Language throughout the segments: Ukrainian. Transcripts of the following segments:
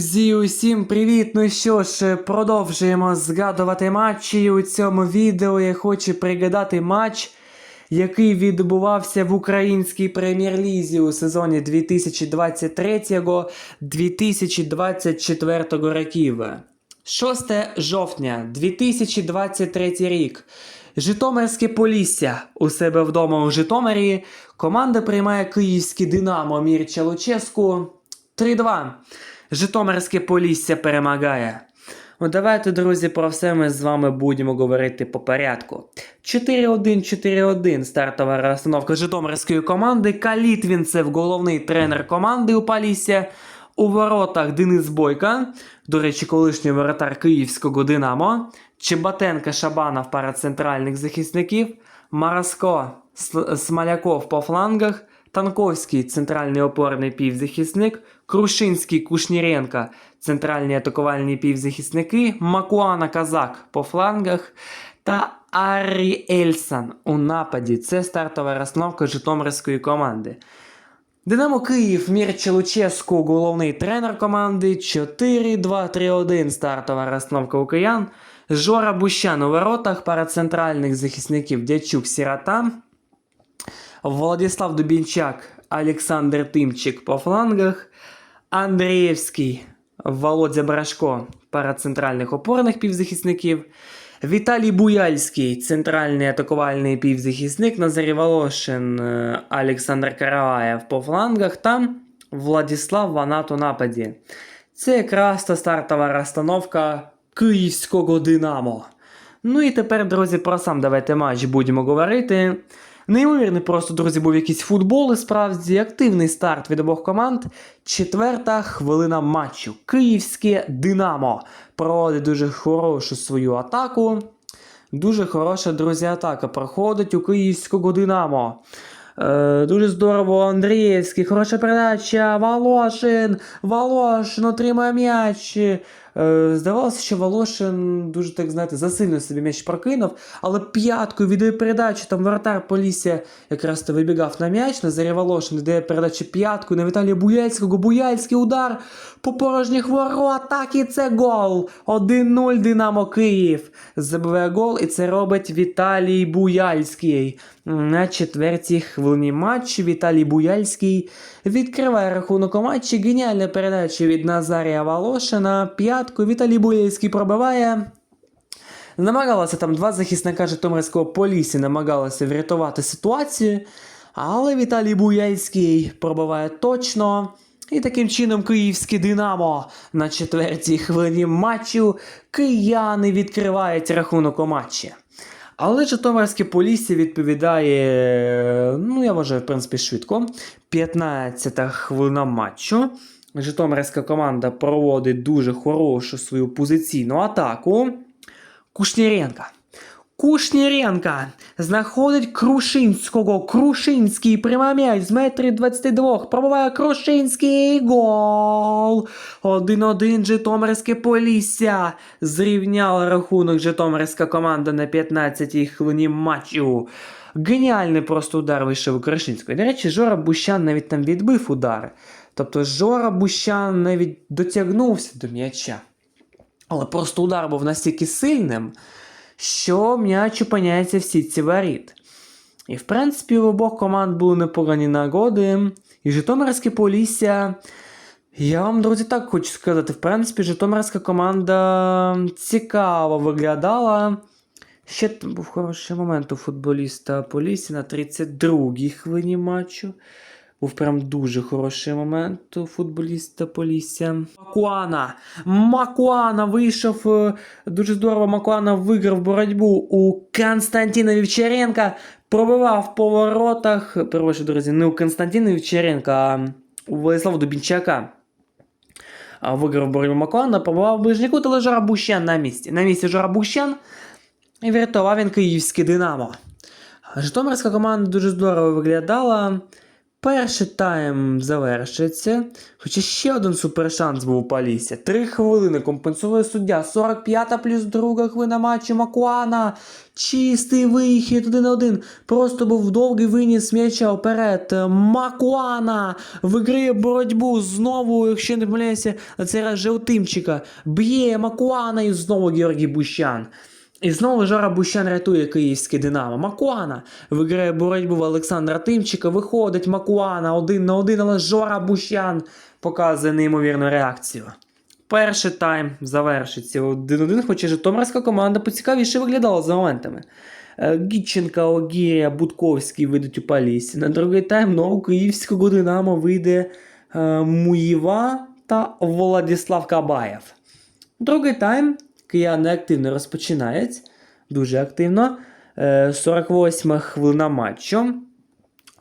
Друзі, усім привіт! Ну що ж, продовжуємо згадувати матчі. У цьому відео я хочу пригадати матч, який відбувався в українській прем'єр-лізі у сезоні 2023-2024 років. 6 жовтня 2023 рік. Житомирське Полісся у себе вдома у Житомирі. Команда приймає київське Динамо Мірча Луческу 3-2. Житомирське Полісся перемагає. Ну, давайте, друзі, про все ми з вами будемо говорити по порядку. 4-1-4-1 стартова розстановка Житомирської команди. Калітвінцев, головний тренер команди у Полісся. У воротах Денис Бойка, до речі, колишній воротар київського Динамо. Чеботенка Шабанов пара центральних захисників. Мараско С- Смоляков по флангах. Танковський центральний опорний півзахисник, Крушинський Кушніренко центральні атакувальні півзахисники, Макуана Казак по флангах та Арі Ельсан у нападі. Це стартова розстановка Житомирської команди. Динамо Київ Мірча Луческу, головний тренер команди 4-2-3-1 стартова розстановка у киян. Жора Бущан у воротах, пара центральних захисників Дячук Сірота. Владислав Дубінчак, Олександр Тимчик по флангах, Андрієвський, Володя Брашко, пара центральних опорних півзахисників, Віталій Буяльський, центральний атакувальний півзахисник, Назарій Волошин, е, Олександр Караваєв по флангах та Владислав Ванат у нападі. Це якраз та стартова розстановка київського Динамо. Ну і тепер, друзі, про сам давайте матч будемо говорити. Неймовірний просто, друзі, був якийсь футбол і справді активний старт від обох команд. Четверта хвилина матчу. Київське Динамо проводить дуже хорошу свою атаку. Дуже хороша, друзі, атака проходить у київського Динамо. Е, дуже здорово, Андрієвський, хороша передача, Волошин, Волошин отримає м'яч. Е, здавалося, що Волошин дуже так, знаєте, засильно собі м'яч прокинув, але п'яткою віддає передачу, там воротар Полісся якраз то вибігав на м'яч, Назарій Волошин віддає передачу п'яткою на Віталія Буяльського, Буяльський удар по порожніх ворот, так і це гол. 1-0 Динамо Київ. Забиває гол, і це робить Віталій Буяльський. На четвертій хвилині матчу Віталій Буяльський відкриває рахунок у матчі. Геніальна передача від Назарія Волошина. П'ятку Віталій Буяльський пробиває. Намагалися там два захисника Житомирського Полісі, намагалися врятувати ситуацію. Але Віталій Буяльський пробиває точно. І таким чином київське Динамо на четвертій хвилині матчу кияни відкривають рахунок у матчі. Але Житомирське Полісся відповідає, ну я вважаю, в принципі, швидко. 15-та хвилина матчу. Житомирська команда проводить дуже хорошу свою позиційну атаку. Кушніренка. Кушніренка знаходить Крушинського. Крушинський пряма м'яч з метрів 22. Пробиває Крушинський гол. 1-1 Житомирське Полісся. Зрівняла рахунок Житомирська команда на 15-й хвилині матчу. Геніальний просто удар вийшов у Крушинського. До речі, Жора Бущан навіть там відбив удар. Тобто Жора Бущан навіть дотягнувся до м'яча. Але просто удар був настільки сильним, що м'яч опиняється в сітці воріт. І в принципі у обох команд були непогані нагоди. І Житомирське Полісся. Я вам, друзі, так хочу сказати, в принципі, Житомирська команда цікаво виглядала. Ще був хороший момент у футболіста Полісся на 32-й хвилині матчу. Був прям дуже хороший момент у футболіста Полісся. Макуана. Макуана вийшов е, дуже здорово. Макуана виграв боротьбу у Константина Вівчаренка. Пробивав по воротах. Перепрошую, друзі, не у Константина Вівчаренка, а у Владислава Дубінчака. Виграв боротьбу Макуана, пробивав ближній кут, але Жора Бущан на місці. На місці Жора Бущан. І врятував він київське Динамо. Житомирська команда дуже здорово виглядала. Перший тайм завершується. Хоча ще один супершанс був у Полісся. Три хвилини компенсує суддя. 45-та плюс друга хвилина матчу Макуана. Чистий вихід 1-1. Просто був довгий виніс м'яча вперед. Макуана виграє боротьбу знову, якщо не помиляюся, на цей раз Желтимчика. Б'є Макуана і знову Георгій Бущан. І знову Жора Бущан рятує київське Динамо. Макуана виграє боротьбу в Олександра Тимчика. Виходить Макуана один на один, але Жора Бущан показує неймовірну реакцію. Перший тайм завершиться 1-1, хоча Житомирська команда поцікавіше виглядала за моментами. Е, Гітченка, Огіря, Будковський вийдуть у Поліссі. На другий тайм ну, у київського Динамо вийде е, Муєва та Владислав Кабаєв. Другий тайм кияни активно розпочинають. Дуже активно. Е, 48 хвилина матчу.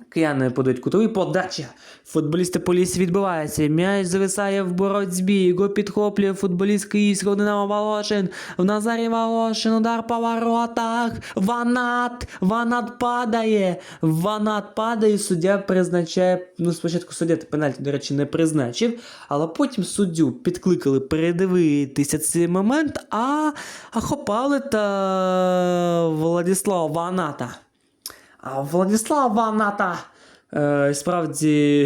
Кияни подають кутовий подача. Футболісти Полісі відбиваються. М'яч зависає в боротьбі. Його підхоплює футболіст київського Динамо Волошин. В Назарі Волошин. Удар по воротах. Ванат. Ванат падає. Ванат падає. Суддя призначає. Ну, спочатку суддя пенальті, до речі, не призначив. Але потім суддю підкликали передивитися цей момент, а, а хопали та Владислава Ваната. А Владислав Ваната е, справді.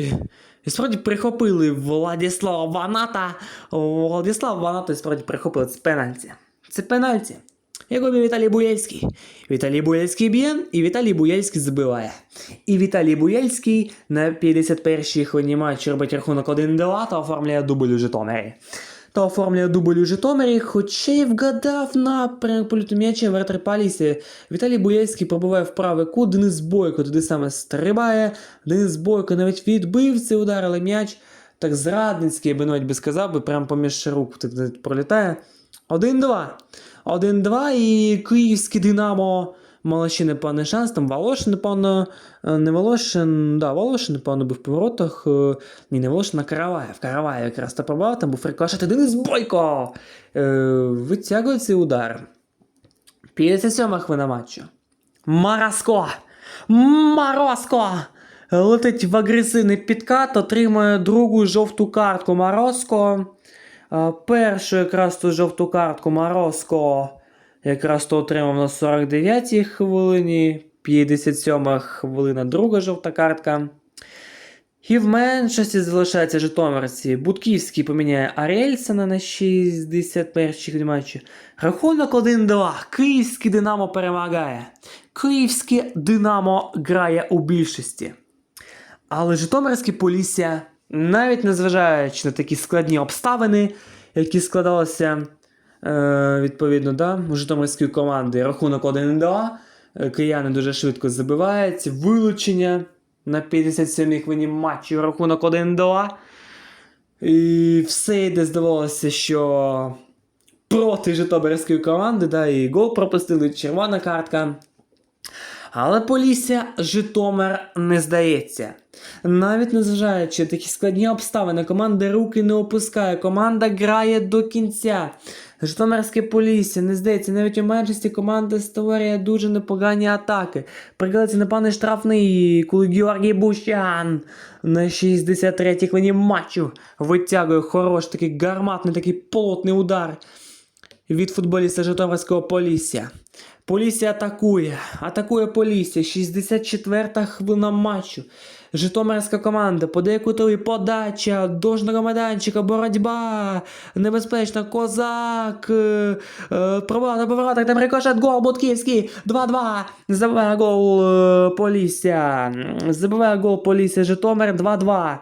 І справді прихопили Владислава Ваната. Владислав Ваната справді прихопили це пенальті. Це пенальті. Його б'є Віталій Буяльський. Віталій Буяльський б'є, і Віталій Буяльський забиває. І Віталій Буяльський на 51-й хвилині матчу робить рахунок 1-2 та оформляє дубль у Житомирі. Та оформлює дубль у Житомирі, хоча й вгадав напрямок польоту м'яча вратар Палісі. Віталій Буяльський пробиває в правий кут, Денис Бойко туди саме стрибає. Денис Бойко навіть відбив цей удар, але м'яч так зрадницький, я би навіть би сказав, би прямо поміж рук так, пролітає. 1-2. 1-2 і київське Динамо мало ще непевний шанс. Там Волошин, напевно, е, не Волошин, да, Волошин, напевно, був в поворотах. е, Ні, не Волошин, а Караваєв. Караваєв якраз то пробав, там був рикошет, Денис Бойко! Е, витягує цей удар. 57 хвилина матчу. Мараско! Мароско! Летить в агресивний підкат, отримує другу жовту картку Мароско. Першу якраз ту жовту картку Мароско якраз то отримав на 49-й хвилині, 57-ма хвилина друга жовта картка. І в меншості залишається Житомирці. Будківський поміняє Арельсона на 61-й хвилині матчу. Рахунок 1-2. Київське Динамо перемагає. Київське Динамо грає у більшості. Але Житомирське Полісся, навіть незважаючи на такі складні обставини, які складалися е, відповідно да, у Житомирської команди, рахунок 1-2, е, кияни дуже швидко забивають, вилучення на 57-й хвилині матчу, рахунок 1-2. І все йде, здавалося, що проти Житомирської команди, да, і гол пропустили, червона картка. Але Полісся Житомир не здається. Навіть незважаючи такі складні обставини, команда руки не опускає, команда грає до кінця. Житомирське Полісся не здається, навіть у меншості команда створює дуже непогані атаки. Прикладається напевне штрафний, коли Георгій Бущан на 63-й хвилині матчу витягує хороший такий гарматний, такий плотний удар від футболіста Житомирського Полісся. Полісся атакує. Атакує Полісся. 64-та хвилина матчу. Житомирська команда. Подає кутовий подача, дожного майданчика, боротьба, небезпечна, козак, е, е, пробивав на поворотах, там рикошет, гол, Будківський, 2-2, забиває гол е, Полісся, забиває гол Полісся, Житомир, 2-2,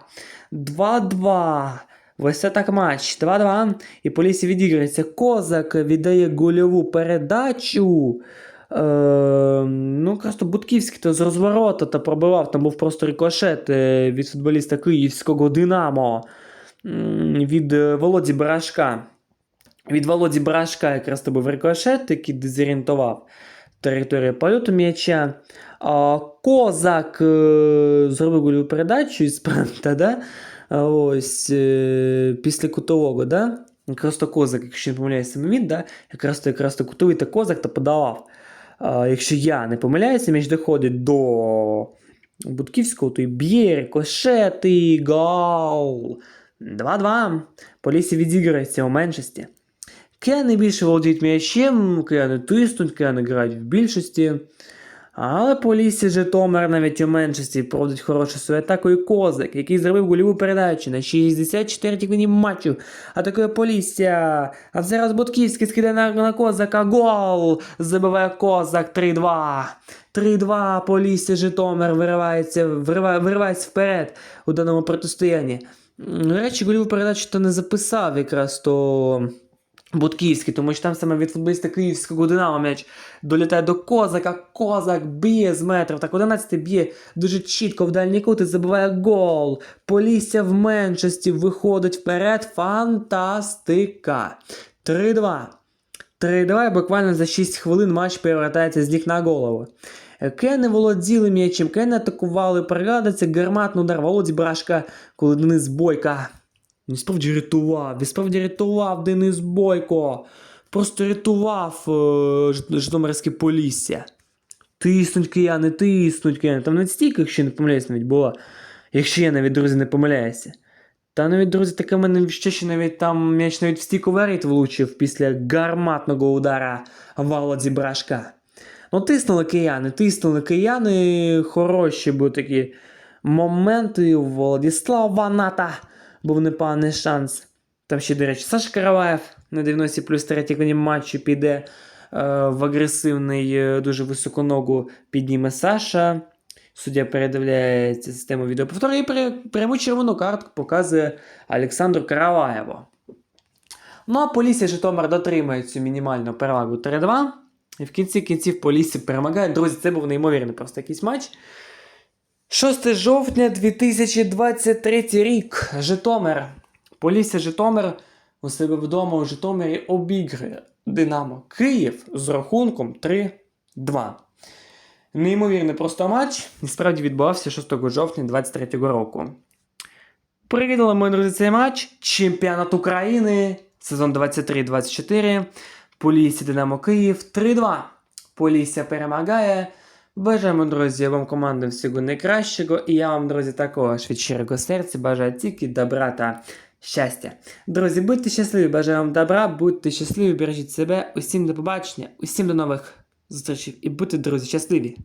2-2. Ось це так матч. 2-2. І Полісі відіграється. Козак віддає гольову передачу. Е, ну, просто Будківський то з розворота та пробивав. Там був просто рикошет е, від футболіста Київського Динамо. Від е, Володі Барашка. Від Володі Барашка якраз то був рикошет, який дезорієнтував територію польоту м'яча. Козак е, зробив гольову передачу із пента, да? Ось е, після кутового, да? Якраз то козак, якщо не помиляюся момент, да? якраз то якраз то кутовий та козак та подавав. А, якщо я не помиляюся, м'яч доходить до Будківського, той б'є, рикошет і гол. 2-2. Полісся відіграється у меншості. Кияни більше володіють м'ячем, кияни тиснуть, кияни грають в більшості. Але Полісся Житомир навіть у меншості проводить хорошу свою атаку і Козак, який зробив гольову передачу на 64 тіквені матчів. Атакує Полісся. А зараз Будківський скидає на, на Козака. Гол! Забиває Козак 3-2. 3-2. Полісся Житомир виривається, вириває, виривається вперед у даному протистоянні. До речі, гольову передачу то не записав якраз то. Будківський, тому що там саме від футболіста київського Динамо м'яч долітає до Козака. Козак б'є з метрів. Так 11 б'є дуже чітко в дальній кут і забиває гол. Полісся в меншості виходить вперед. Фантастика. 3-2. 3-2 і буквально за 6 хвилин матч перевертається з ніг на голову. Кени володіли м'ячем, Кени атакували, пригадується гарматний удар Володі Брашка, коли Денис Бойка. Він справді рятував, він справді рятував Денис Бойко. Просто рятував е, Жит- Житомирське Полісся. Тиснуть кияни, тиснуть кияни. Там навіть стійка, якщо не помиляюсь, навіть була. Якщо я навіть, друзі, не помиляюся. Та навіть, друзі, таке мене ще, що навіть там м'яч навіть в стійку воріт влучив після гарматного удара Володі Брашка. Ну, тиснули кияни, тиснули кияни. Хороші були такі моменти у Владислава Ната. Був непоганий шанс. Там ще, до речі, Саша Караваєв на 90 плюс третій матчі піде е, в агресивний, е, дуже високу ногу підніме Саша. Суддя передивляється систему відеоповтору і пряму червону картку показує Олександру Караваєву. Ну а Полісся Житомир дотримує цю мінімальну перевагу 3-2. І в кінці кінців Полісся перемагає. Друзі, це був неймовірний просто якийсь матч. 6 жовтня 2023 рік. Житомир. Полісся Житомир у себе вдома у Житомирі обігрує Динамо Київ з рахунком 3-2. Неймовірний просто матч. І справді відбувався 6 жовтня 2023 року. Привідали ми, друзі, цей матч. Чемпіонат України. Сезон 23-24. Полісся Динамо Київ 3-2. Полісся перемагає. Бажаємо, друзі, вам команди всього найкращого. І я вам, друзі, також від щирого серця бажаю тільки добра та щастя. Друзі, будьте щасливі, бажаю вам добра, будьте щасливі, бережіть себе. Усім до побачення, усім до нових зустрічей і будьте, друзі, щасливі!